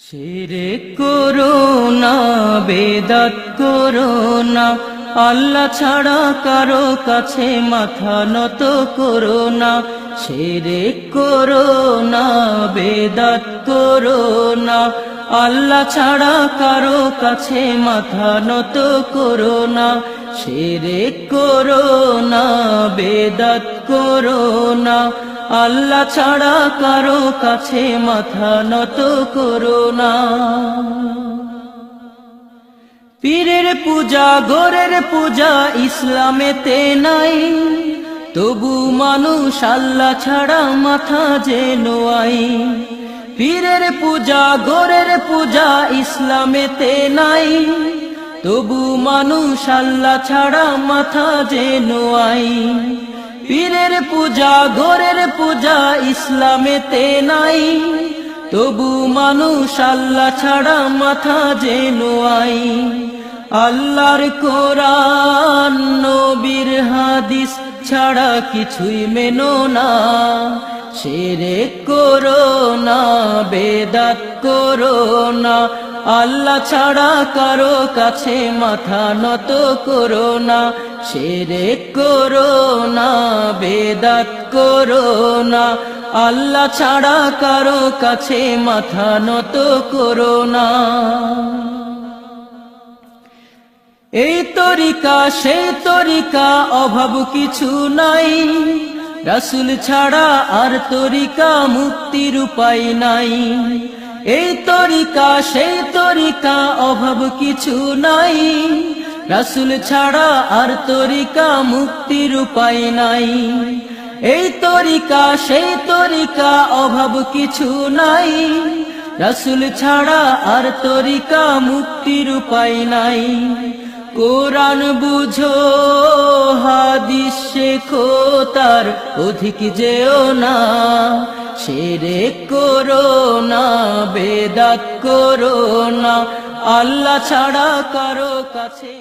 শিরে করোনা বেদাত করোনা আল্লাহ ছাড়া কারও কাছে মাথা নত করোনা শিরে করোনা বেদাত করোনা আল্লাহ ছাড়া কারও কাছে মাথা নত করোনা শিরে করোনা বেদাত করোনা আল্লাহ ছাড়া কারও কাছে মাথা নত করো না। পীরের পূজা, গোরের পূজা ইসলামেতে নাই। তবু মানুষ আল্লাহ ছাড়া মাথা যে নোয়াই পীরের পূজা, গোরের পূজা ইসলামেতে নাই। তবু মানুষ আল্লাহ ছাড়া মাথা যে নোয়াই পীরের পূজা, ঘোরের পূজা, ইসলামেতে নাই। তবু মানুষ আল্লাহ ছাড়া মাথা যে নোয়াই আল্লাহর কোরআন, নবীর হাদিস ছাড়া কিছুই মেনো না। সেরে করোনা বেদাত করোনা আল্লাহ ছাড়া কারও কাছে মাথা নত করোনা সেরে করোনা বেদাত করোনা আল্লাহ ছাড়া কারও কাছে মাথা নত করোনা এই তরিকা সেই তরিকা, অভাব কিছু নাই। রাসুল ছাড়া আর তরিকা মুক্তির উপায় নাই। এই তরিকা, সেই তরিকা, অভাব কিছু নাই। রাসুল ছাড়া আর তরিকা মুক্তির উপায় নাই। এই তরিকা, সেই তরিকা, অভাব কিছু নাই। রাসুল ছাড়া আর তরিকা মুক্তির উপায় নাই। কোরআন বুঝো হাদিস শেখো তার অধিক যেও না। সেরে করো না, বেদাত করো না। আল্লাহ ছাড়া কারও কাছে